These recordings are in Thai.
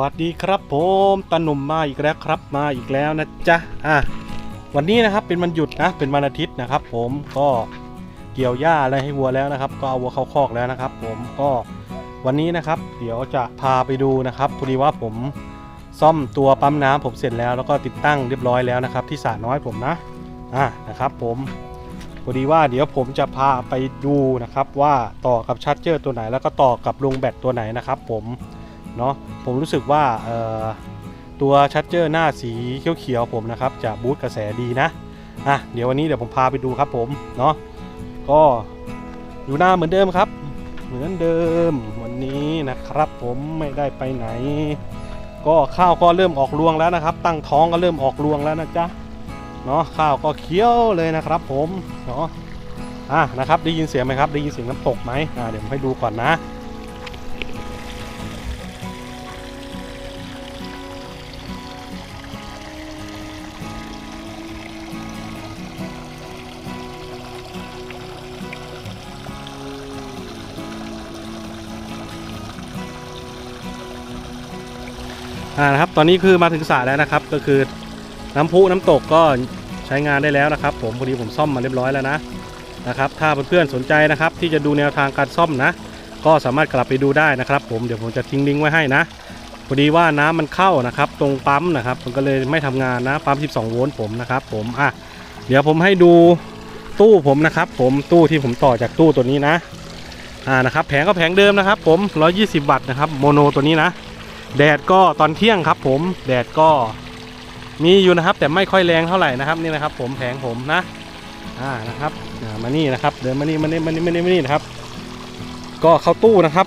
วัสดีครับผมตาหนุ่มมาอีกแล้วครับมาอีกแล้วนะจ๊ะอะวันนี้นะครับเป็นวันหยุดนะเป็นวันอาทิตย์นะครับ ผมก็เกี่ยวหญ้าอะไรให้วัวแล้วนะครับ ก็เอาวัวเข้าคอกแล้วนะครับ ผมก็วันนี้นะครับ เดี๋ยวจะพาไปดูนะครับพอดีว่าผมซ่อมตัวปั๊มน้ำผมเสร็จแล้วแล้วก็ติดตั้งเรียบร้อยแล้วนะครับ ที่สระน้อยผมนะอะนะครับ ผมพอดีว่าเดี๋ยวผมจะพาไปดูนะครับว่าต่อกับชาร์จเจอร์ตัวไหนแล้วก็ต่อกับลงแบตตัวไหนนะครับ ผม เนาะผมรู้สึกว่าตัวชัดเจอร์หน้าสีเขียวๆผมนะครับจะบูตกระแสดีนะอะเดี๋ยววันนี้เดี๋ยวผมพาไปดูครับผมเนาะก็อยู่หน้าเหมือนเดิมครับ เหมือนเดิมวันนี้นะครับผมไม่ได้ไปไหน ก็ข้าวก็เริ่มออกรวงแล้วนะครับ ตั้งท้องก็เริ่มออกรวงแล้วนะจ๊ะเนาะข้าวก็เคี้ยวเลยนะครับ ผมเนาะอะนะครับได้ยินเสียงไหมครับได้ยินเสียงน้ำตกไหมอ่าเดี๋ยวผมให้ดูก่อนนะ อ่านะครับ ตอนนี้คือมาถึงสระแล้วนะครับ ก็คือน้ำพุน้ำตกก็ใช้งานได้แล้วนะครับ ผมพอดีผมซ่อมมาเรียบร้อยแล้วนะนะครับ ถ้าเพื่อนๆสนใจนะครับ ที่จะดูแนวทางการซ่อมนะ ก็สามารถกลับไปดูได้นะครับ ผมเดี๋ยวผมจะทิ้งลิงก์ไว้ให้นะพอดีว่าน้ำมันเข้านะครับ ตรงปั๊มนะครับ มันก็เลยไม่ทำงานนะปั๊ม 12 โวลต์ผมนะครับ ผมอะเดี๋ยวผมให้ดูตู้ผมนะครับ ผมตู้ที่ผมต่อจากตู้ตัวนี้นะอ่านะครับ แผงก็แผงเดิมนะครับ ผม 120 วัตต์นะครับโมโนตัวนี้นะ แดดก็ตอนเที่ยงครับ ผมแดดก็มีอยู่นะครับ แต่ไม่ค่อยแรงเท่าไหร่นะครับนี่นะครับ ผมแผงผมนะอ่านะครับมานี่นะครับ เดินมานี่มานี่มานี่มานี่มานี่นะครับ ก็เข้าตู้นะครับ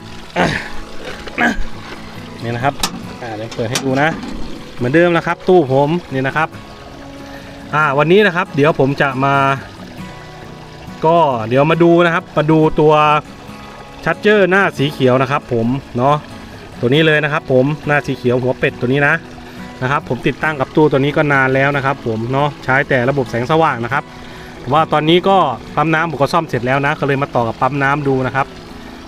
นี่นะครับอ่าเดี๋ยวเปิดให้ดูนะ เหมือนเดิมนะครับ ตู้ผมนี่นะครับอ่าวันนี้นะครับ เดี๋ยวผมจะมา ก็เดี๋ยวมาดูนะครับ มาดูตัวชัดเจอร์หน้าสีเขียวนะครับ ผมเนาะ ตัวนี้เลยนะครับ ผมหน้าสีเขียวหัวเป็ดตัวนี้นะนะครับ ผมติดตั้งกับตู้ตัวนี้ก็นานแล้วนะครับ ผมเนาะใช้แต่ระบบแสงสว่างนะครับว่าตอนนี้ก็ปั๊มน้ำผมก็ซ่อมเสร็จแล้วนะก็เลยมาต่อกับปั๊มน้ำดูนะครับ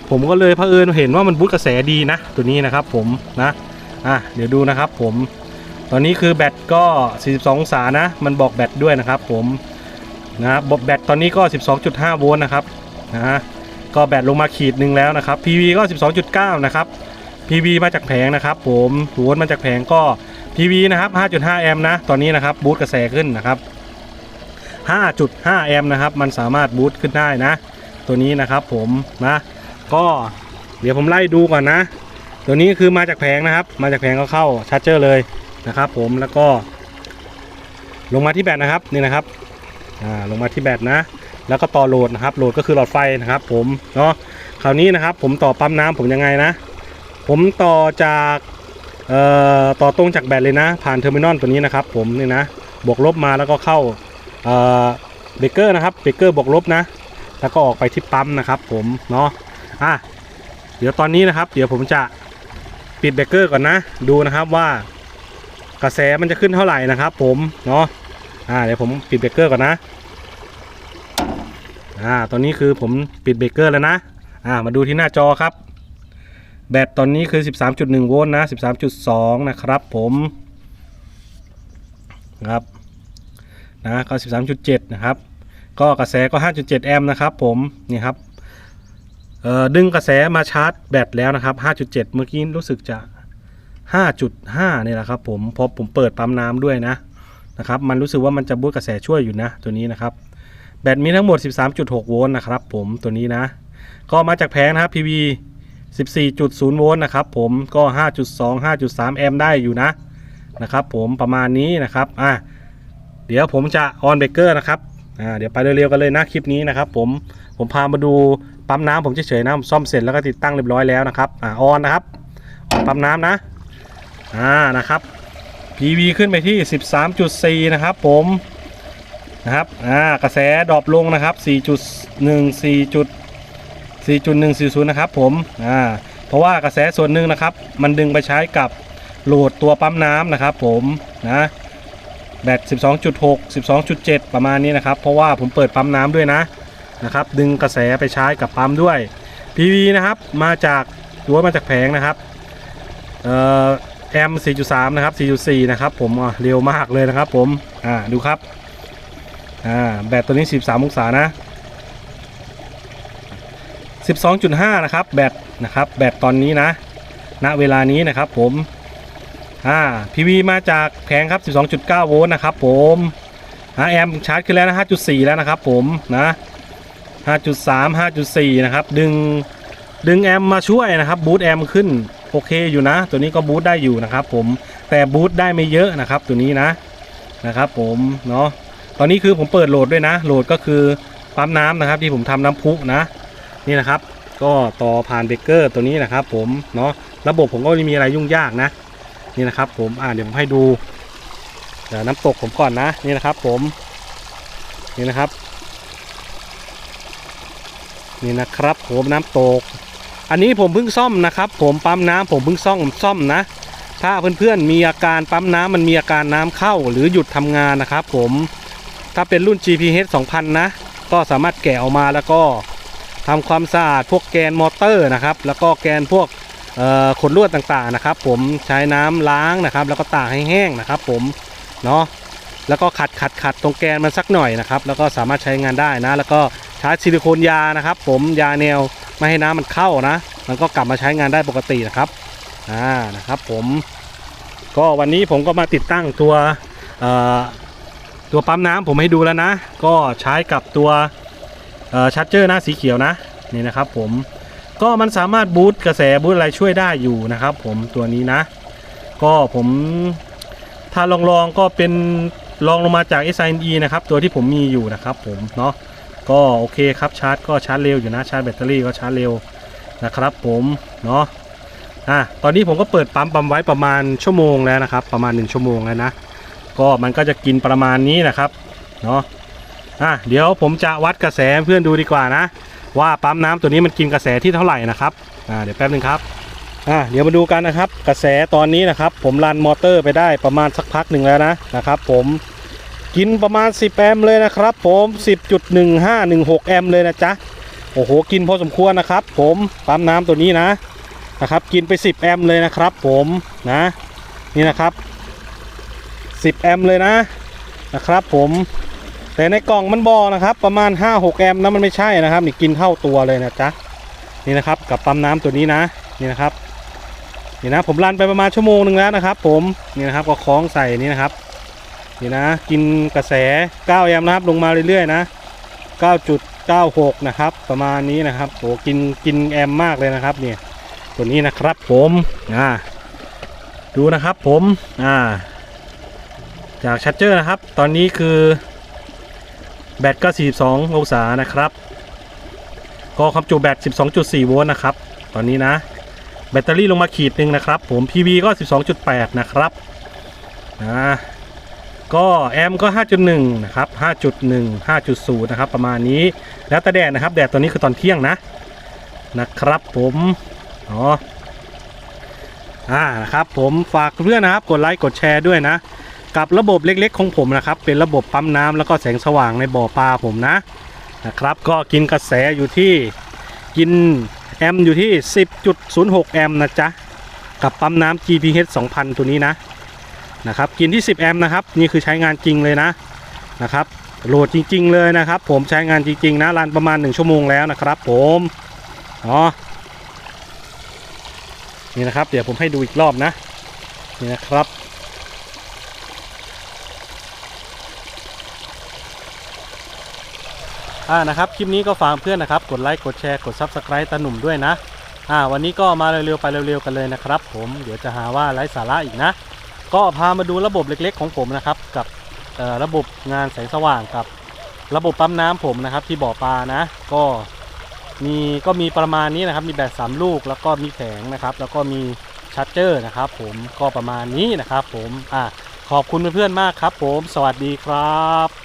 ผมก็เลยเผอิญเห็นว่ามันบูตกระแสดีนะ ตัวนี้นะครับ ผมนะอะเดี๋ยวดูนะครับ ผม ตอนนี้คือแบตก็ 42องศานะ มันบอกแบตด้วยนะครับ ผมนะบบอกแบตตอนนี้ก็ 12.5 โวลต์นะครับนะฮะก็แบตลงมาขีดหนึ่งแล้วนะครับ PV ก็ 12.9 นะครับ PV มาจากแผงนะครับ ผมโวลต์มาจากแผงก็ PV นะครับ 5.5 แอมป์นะตอนนี้นะครับบูตกระแสขึ้นนะครับ 5.5 แอมป์นะครับ มันสามารถบูตขึ้นได้นะ ตัวนี้นะครับผมนะก็เดี๋ยวผมไล่ดูก่อนนะ ตัวนี้คือมาจากแผงนะครับ มาจากแผงก็เข้าชาร์จเจอร์เลยนะครับ ผมแล้วก็ ลงมาที่แบตนะครับนี่นะครับอ่าลงมาที่แบตนะ แล้วก็ต่อโหลดนะครับโหลดก็คือหลอดไฟนะครับ ผมเนาะคราวนี้นะครับ ผมต่อปั๊มน้ำผมยังไงนะ ผมต่อจากต่อตรงจากแบตเลยนะ ผ่านเทอร์มินอลตัวนี้นะครับ ผมนี่นะบวกลบมาแล้วก็เข้าเอ่อเบรกเกอร์นะครับเบรกเกอร์บวกลบนะ แล้วก็ออกไปที่ปั๊มนะครับ ผมเนาะอะเดี๋ยวตอนนี้นะครับ เดี๋ยวผมจะปิดเบรกเกอร์ก่อนนะ ดูนะครับว่ากระแสมันจะขึ้นเท่าไหร่นะครับ ผมเนาะอ่าเดี๋ยวผมปิดเบรกเกอร์ก่อนนะอ่าตอนนี้คือผมปิดเบรกเกอร์แล้วนะอ่ามาดูที่หน้าจอครับ แบตตอนนี้คือ 13.1 โวลต์นะ 13.2 นะครับผมครับนะก็ 13.7 นะครับ ก็กระแสก็ 5.7 แอมป์นะครับผมนี่ครับดึงกระแสมาชาร์จแบตแล้วนะครับ 5.7 เมื่อกี้รู้สึกจะ 5.5นี่แหละครับผมพราะผมเปิดปั๊มน้ำด้วยนะนะครับ มันรู้สึกว่ามันจะบูตกระแสช่วยอยู่นะตัวนี้นะครับ แบตมีทั้งหมด 13.6 โวลต์นะครับผมตัวนี้นะ ก็มาจากแผงนะครับ PV 14.0 โวลต์นะครับผมก็ 5.2 5.3 แอมป์ได้อยู่นะนะครับผมประมาณนี้นะครับอะเดี๋ยวผมจะออนเบรกเกอร์นะครับอ่าเดี๋ยวไปเร็วๆกันเลยนะคลิปนี้นะครับผมผมพามาดูปั๊มน้ำผมเฉยๆนะผมซ่อมเสร็จแล้วก็ติดตั้งเรียบร้อยแล้วนะครับอ่าออนนะครับออนปั๊มน้ำนะอ่านะครับ PV ขึ้นไปที่ 13.4 นะครับผมนะครับอ่ากระแสดรอปลงนะครับ 4.1 4. 4.140 นะครับผมอ่าเพราะว่ากระแสส่วนหนึ่งนะครับ มันดึงไปใช้กับโหลดตัวปั๊มน้ำนะครับผมนะแบต 12.6 12.7 ประมาณนี้นะครับ เพราะว่าผมเปิดปั๊มน้ำด้วยนะนะครับ ดึงกระแสไปใช้กับปั๊มด้วย PV นะครับ มาจากรั้วมาจากแผงนะครับเอ่อแอม4.3 นะครับ 4.4 นะครับ ผมเร็วมากเลยนะครับผม อ่า ดูครับ อ่า แบตตัวนี้ 13 องศานะ 12.5 นะครับ แบตนะครับ แบตตอนนี้นะ ณ เวลานี้นะครับผม อ่า PV มาจากแผงครับ 12.9 โวลต์นะครับ ผมอาแอมชาร์จขึ้นแล้วนะ 5.4 แล้วนะครับ ผมนะ 5.3 5.4 นะครับ ดึง ดึงแอมมาช่วยนะครับ บูตแอมขึ้น โอเคอยู่นะ ตัวนี้ก็บูตได้อยู่นะครับ ผม แต่บูตได้ไม่เยอะนะครับ ตัวนี้นะ นะครับ ผม เนาะ ตอนนี้คือผมเปิดโหลดด้วยนะ โหลดก็คือปั๊มน้ำนะครับ ที่ผมทำน้ำพุนะ นี่นะครับ ก็ต่อผ่านเบรกเกอร์ตัวนี้นะครับ ผมเนาะระบบผมก็ไม่มีอะไรยุ่งยากนะ นี่นะครับ ผมอ่าเดี๋ยวผมให้ดูเดี๋ยวน้ำตกผมก่อนนะนี่นะครับ ผมนี่นะครับ นี่นะครับ ผมน้ำตก อันนี้ผมเพิ่งซ่อมนะครับ ผมปั๊มน้ำผมเพิ่งซ่อมซ่อมนะ ถ้าเพื่อนๆมีอาการปั๊มน้ำมันมีอาการน้ำเข้าหรือหยุดทำงานนะครับ ผมถ้าเป็นรุ่น GPH 2000 นะ ก็สามารถแกะออกมาแล้วก็ ทำความสะอาดพวกแกนมอเตอร์นะครับ แล้วก็แกนพวกขนลวดต่างๆนะครับ ผมใช้น้ำล้างนะครับ แล้วก็ตากให้แห้งนะครับ ผมเนาะแล้วก็ขัดขัดขัดตรงแกนมันสักหน่อยนะครับ แล้วก็สามารถใช้งานได้นะ แล้วก็ใช้ซิลิโคนยานะครับ ผมยาแนวไม่ให้น้ำมันเข้านะ มันก็กลับมาใช้งานได้ปกตินะครับอ่านะครับ ผมก็วันนี้ผมก็มาติดตั้งตัวตัวปั๊มน้ำผมให้ดูแล้วนะ ก็ใช้กับตัว ชาร์จเจอร์หน้าสีเขียวนะนี่นะครับผมก็มันสามารถบูตกระแสบูตอะไรช่วยได้อยู่นะครับ ผมตัวนี้นะ ก็ผมถ้าลองลองๆก็เป็นลองลงมาจาก s i n e นะครับตัวที่ผมมีอยู่นะครับ ผมเนาะก็โอเคครับชาร์จก็ชาร์จเร็วอยู่นะชาร์จแบตเตอรี่ก็ชาร์จเร็วนะครับผมเนาะอะตอนนี้ผมก็เปิดปั๊มปั๊มไว้ประมาณชั่วโมงแล้วนะครับ ประมาณ 1 ชั่วโมงแล้วนะ ก็มันก็จะกินประมาณนี้นะครับเนาะ อะเดี๋ยวผมจะวัดกระแสเพื่อนดูดีกว่านะ ว่าปั๊มน้ำตัวนี้มันกินกระแสที่เท่าไหร่นะครับอ่าเดี๋ยวแป๊บนึงครับอะเดี๋ยวมาดูกันนะครับ กระแสตอนนี้นะครับ ผมรันมอเตอร์ไปได้ประมาณสักพักหนึ่งแล้วนะนะครับ ผมกินประมาณ 10 แอมป์เลยนะครับผม 10.1516 แอมป์เลยนะจ๊ะโอ้โหกินพอสมควรนะครับ ผมปั๊มน้ำตัวนี้นะนะครับ กินไป 10 แอมป์เลยนะครับ ผมนะนี่นะครับ 10 แอมป์เลยนะนะครับ ผม แต่ในกล่องมันบอกนะครับ ประมาณ 5-6 แอมป์นะมันไม่ใช่นะครับ นี่กินเท่าตัวเลยนะจ๊ะนี่นะครับกับปั๊มน้ำตัวนี้นะนี่นะครับนี่นะผมรันไปประมาณชั่วโมงหนึ่งแล้วนะครับ ผมนี่นะครับก็คล้องใส่นี่นะครับนี่นะกินกระแส 9 แอมป์นะครับลงมาเรื่อยๆนะ9.96 นะครับประมาณนี้นะครับโหกินกินแอมป์มากเลยนะครับเนี่ยตัวนี้นะครับผมอ่าดูนะครับผมอ่าจากชัดเจอร์นะครับ ตอนนี้คือ แบตก็ 42 องศานะครับก็ความจุแบต 12.4 โวลต์นะครับ ตอนนี้นะ แบตเตอรี่ลงมาขีดหนึ่งนะครับ ผม PV ก็ 12.8 นะครับอ่าก็แอมก็ 5.1 นะครับ 5.1 5.0 นะครับ ประมาณนี้ แล้วแต่แดดนะครับ แดดตัวนี้คือตอนเที่ยงนะ นะครับผมอ๋ออ่านะครับผมฝากเพื่อนนะครับ กดไลค์ กดแชร์ด้วยนะ กับระบบเล็กๆของผมนะครับ เป็นระบบปั๊มน้ำแล้วก็แสงสว่างในบ่อปลาผมนะนะครับ ก็กินกระแสอยู่ที่กินแอมอยู่ที่ 10.06 แอมนะจ๊ะ กับปั๊มน้ำ GPH 2000 ตัวนี้นะนะครับ กินที่ 10 แอมนะครับ นี่คือใช้งานจริงเลยนะนะครับโหลดจริง ๆ เลยนะครับ ผมใช้งานจริง ๆ นะรันประมาณ 1 ชั่วโมงแล้วนะครับ ผมอ๋อนี่นะครับ เดี๋ยวผมให้ดูอีกรอบนะนี่นะครับ อ่านะครับคลิปนี้ก็ฝากเพื่อนนะครับ กดไลค์กดแชร์กด Subscribe ตาหนุ่มด้วยนะอ่าวันนี้ก็มาเร็วๆไปเร็วๆกันเลยนะครับ ผมเดี๋ยวจะหาว่าไร้สาระอีกนะ ก็พามาดูระบบเล็กๆ ของผมนะครับ กับระบบงานแสงสว่างกับ ระบบปั๊มน้ำผมนะครับ ที่บ่อปลานะ ก็มีก็มีประมาณนี้นะครับ มีแบตสามลูกแล้วก็มีแผงนะครับ แล้วก็มีชาร์จเจอร์นะครับ ผมก็ประมาณนี้นะครับ ผมอ่าขอบคุณเพื่อนๆมากครับ ผม สวัสดีครับ